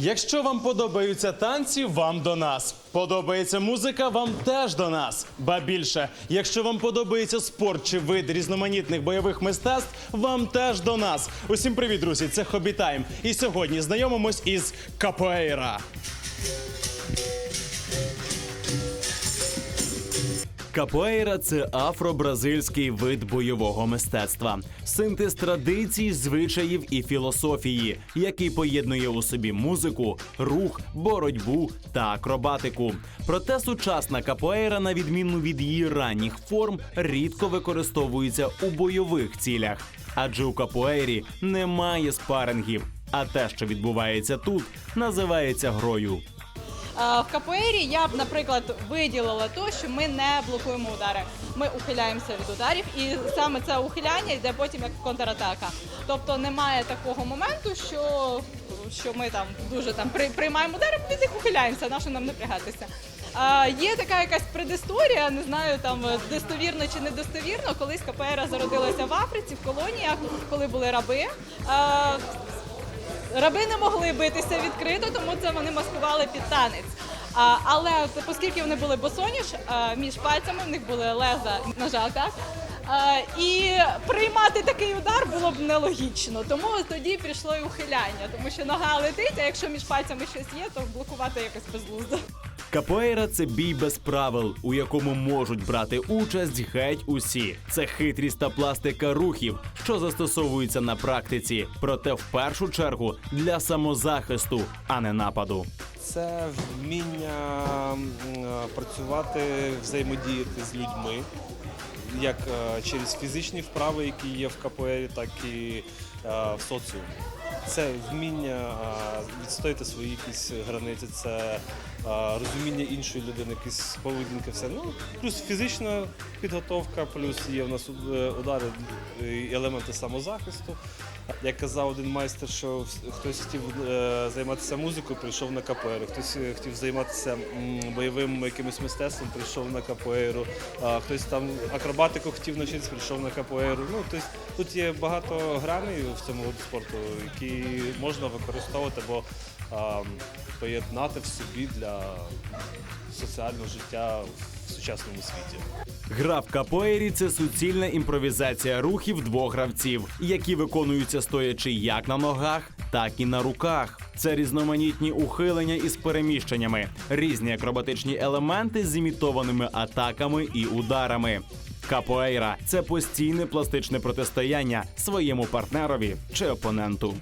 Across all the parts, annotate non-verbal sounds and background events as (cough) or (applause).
Якщо вам подобаються танці, вам до нас. Подобається музика, вам теж до нас. Ба більше, якщо вам подобається спорт чи вид різноманітних бойових мистецтв, вам теж до нас. Усім привіт, друзі! Це Хобі Тайм. І сьогодні знайомимось із Капоейра. Капоейра це афро-бразильський вид бойового мистецтва, синтез традицій, звичаїв і філософії, який поєднує у собі музику, рух, боротьбу та акробатику. Проте сучасна капоейра, на відміну від її ранніх форм, рідко використовується у бойових цілях, адже у капоейрі немає спарингів. А те, що відбувається тут, називається грою. А, В капоеірі я б, наприклад, виділила то, що ми не блокуємо удари. Ми ухиляємося від ударів, і саме це ухиляння йде потім як контратака. Тобто немає такого моменту, що, що ми там дуже там при- приймаємо удари, від них ухиляємося, на що нам напрягатися. А, є така якась предісторія, не знаю там достовірно чи недостовірно, колись КПР зародилася в Африці, в колоніях, коли були раби. А, Раби не могли битися відкрито, тому це вони маскували під танець. А, але оскільки вони були босоніж, а, між пальцями в них були леза ножа, так? І приймати такий удар було б нелогічно. Тому тоді прийшло і ухиляння, тому що нога летить, а якщо між пальцями щось є, то блокувати якось безглуздо. Капоейра це бій без правил, у якому можуть брати участь геть усі. Це хитрість та пластика рухів, що застосовуються на практиці, проте в першу чергу для самозахисту, а не нападу. Це вміння е, працювати, взаємодіяти з людьми, як е, через фізичні вправи, які є в КПР, так і е, в соціумі. Це вміння відстояти свої якісь границі, це розуміння іншої людини, якісь поведінки, все. Ну, плюс фізична підготовка, плюс є в нас е, удари і елементи самозахисту. Як казав один майстер, що хтось хотів е, займатися музикою, прийшов на КПР, хтось е, хотів займатися бойовим якимось мистецтвом, прийшов на а хтось там акробатику хотів навчитися, прийшов на КПР. Ну, тобто, тут є багато граней в цьому спорту, які можна використовувати або а, поєднати в собі для соціального життя в сучасному світі. Гра в капоейрі це суцільна імпровізація рухів двох гравців, які виконуються стоячи як на ногах, так і на руках. Це різноманітні ухилення із переміщеннями, різні акробатичні елементи з імітованими атаками і ударами. Капоейра це постійне пластичне протистояння своєму партнерові чи опоненту.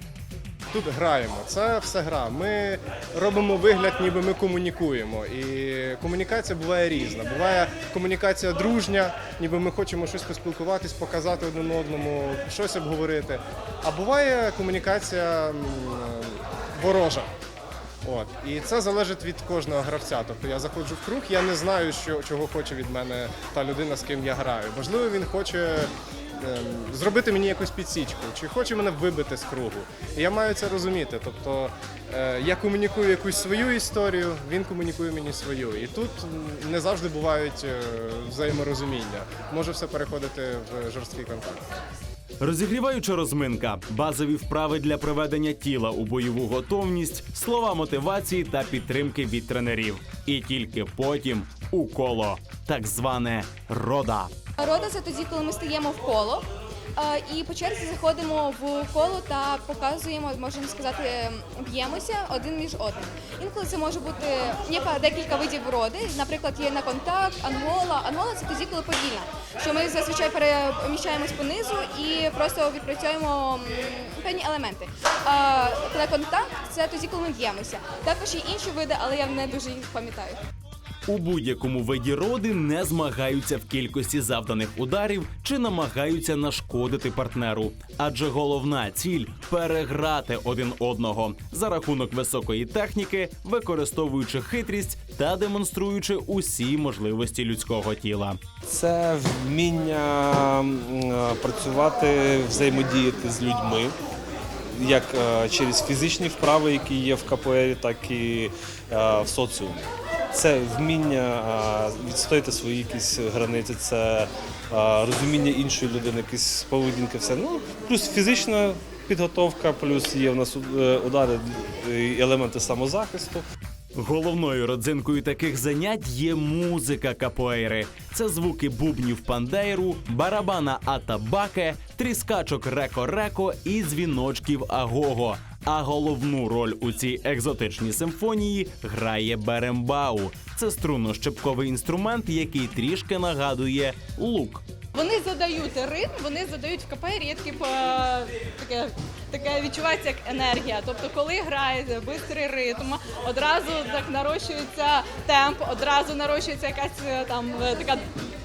Тут граємо. Це все гра. Ми робимо вигляд, ніби ми комунікуємо. І комунікація буває різна. Буває комунікація дружня, ніби ми хочемо щось поспілкуватись, показати один одному, щось обговорити. А буває комунікація ворожа. От. І це залежить від кожного гравця. Тобто я заходжу в круг, я не знаю, що, чого хоче від мене та людина, з ким я граю. Можливо, він хоче зробити мені якусь підсічку, чи хоче мене вибити з кругу. І я маю це розуміти. Тобто е, я комунікую якусь свою історію, він комунікує мені свою. І тут не завжди бувають е, взаєморозуміння. Може все переходити в жорсткий контакт. Розігріваюча розминка, базові вправи для приведення тіла у бойову готовність, слова мотивації та підтримки від тренерів. І тільки потім у коло, так зване рода. Рода це тоді, коли ми стаємо в коло. е, І по черзі заходимо в коло та показуємо, можемо сказати, б'ємося один між одним. Інколи це може бути є декілька видів роди. Наприклад, є на контакт, ангола. Ангола це тоді, коли повільна. Що ми зазвичай переміщаємось понизу і просто відпрацьовуємо певні елементи. А на контакт це тоді, коли ми б'ємося. Також є інші види, але я не дуже їх пам'ятаю. У будь-якому виді роди не змагаються в кількості завданих ударів чи намагаються нашкодити партнеру. Адже головна ціль переграти один одного за рахунок високої техніки, використовуючи хитрість та демонструючи усі можливості людського тіла. Це вміння е, працювати, взаємодіяти з людьми, як е, через фізичні вправи, які є в КПР, так і е, в соціумі. Це вміння відстояти свої якісь границі, це розуміння іншої людини, якісь поведінки, все. Ну, плюс фізична підготовка, плюс є в нас е, удари елементи самозахисту. Головною родзинкою таких занять є музика капоейри. Це звуки бубнів пандейру, барабана атабаке, тріскачок реко-реко і дзвіночків агого. А головну роль у цій екзотичній симфонії грає берембау. Це струнно-щепковий інструмент, який трішки нагадує лук. Вони задають ритм, вони задають в КПР, є таке, таке, таке відчувається як енергія. Тобто, коли грає бистрий ритм, одразу так нарощується темп, одразу нарощується якась е, там е, така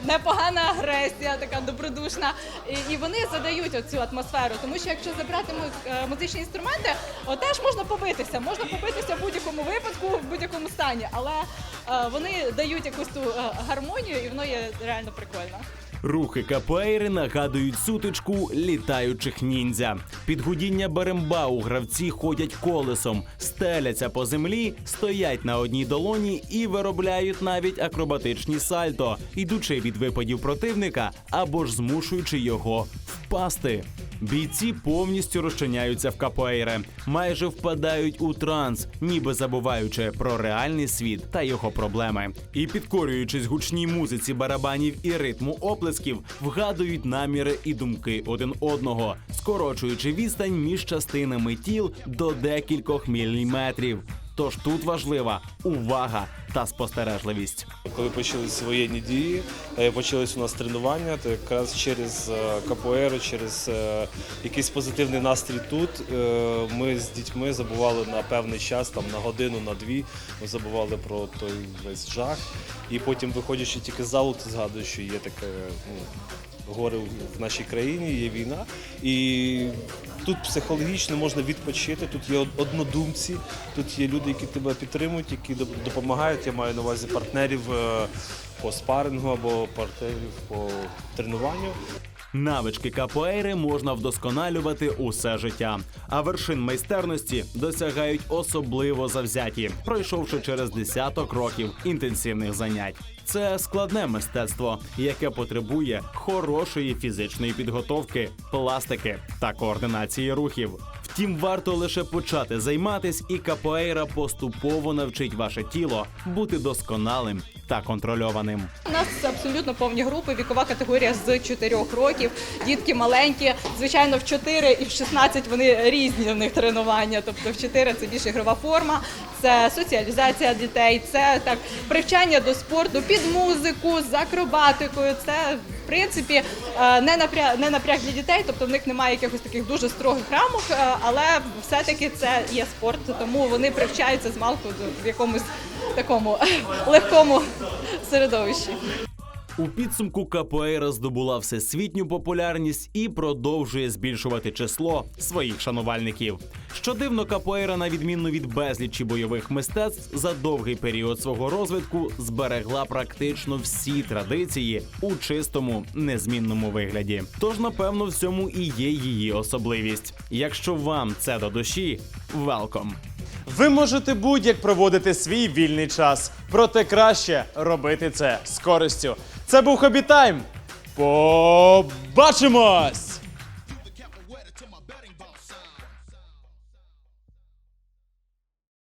непогана агресія, така добродушна. І, і вони задають оцю атмосферу. Тому що якщо забрати е, музичні інструменти, от теж можна побитися. Можна побитися будь-якому випадку, в будь-якому стані, але е, вони дають якусь ту е, гармонію, і воно є реально прикольно. Рухи капоейри нагадують сутичку літаючих ніндзя. Під гудіння берембау гравці ходять колесом, стеляться по землі, стоять на одній долоні і виробляють навіть акробатичні сальто, йдучи від випадів противника або ж змушуючи його впасти. Бійці повністю розчиняються в капоейре, майже впадають у транс, ніби забуваючи про реальний світ та його проблеми. І підкорюючись гучній музиці барабанів і ритму оплесків, вгадують наміри і думки один одного, скорочуючи відстань між частинами тіл до декількох міліметрів. Тож тут важлива увага та спостережливість. Коли почалися воєнні дії, е, почалися у нас тренування, то якраз через е, КПР, через е, якийсь позитивний настрій тут, ми з дітьми забували на певний час, там на годину, на дві, ми забували про той весь жах. І потім, виходячи тільки з залу, ти згадуєш, що є таке ну, горе в нашій країні, є війна. І тут психологічно можна відпочити, тут є однодумці, тут є люди, які тебе підтримують, які допомагають. Я маю на увазі партнерів е, по спарингу або партнерів по тренуванню. Навички капоейри можна вдосконалювати усе життя, а вершин майстерності досягають особливо завзяті, пройшовши через десяток років інтенсивних занять. Це складне мистецтво, яке потребує хорошої фізичної підготовки, пластики та координації рухів. Втім, варто лише почати займатись, і капоейра поступово навчить ваше тіло бути досконалим та контрольованим. У нас абсолютно повні групи, вікова категорія з 4 років. Дітки маленькі. Звичайно, в 4 і в 16 вони різні в них тренування. Тобто в 4 це більш ігрова форма, це соціалізація дітей, це так привчання до спорту під музику з акробатикою. Це принципі е, не напряг, не напряг для дітей, тобто в них немає якихось таких дуже строгих рамок, е, але все-таки це є спорт, тому вони привчаються з малку в якомусь такому (laughs) легкому середовищі. У підсумку капоейра здобула всесвітню популярність і продовжує збільшувати число своїх шанувальників. Що дивно, капоейра, на відміну від безлічі бойових мистецтв, за довгий період свого розвитку зберегла практично всі традиції у чистому незмінному вигляді. Тож, напевно, в цьому і є її особливість. Якщо вам це до душі, велком. Ви можете будь-як проводити свій вільний час, проте краще робити це з користю. Це був Хобі Тайм. Побачимось!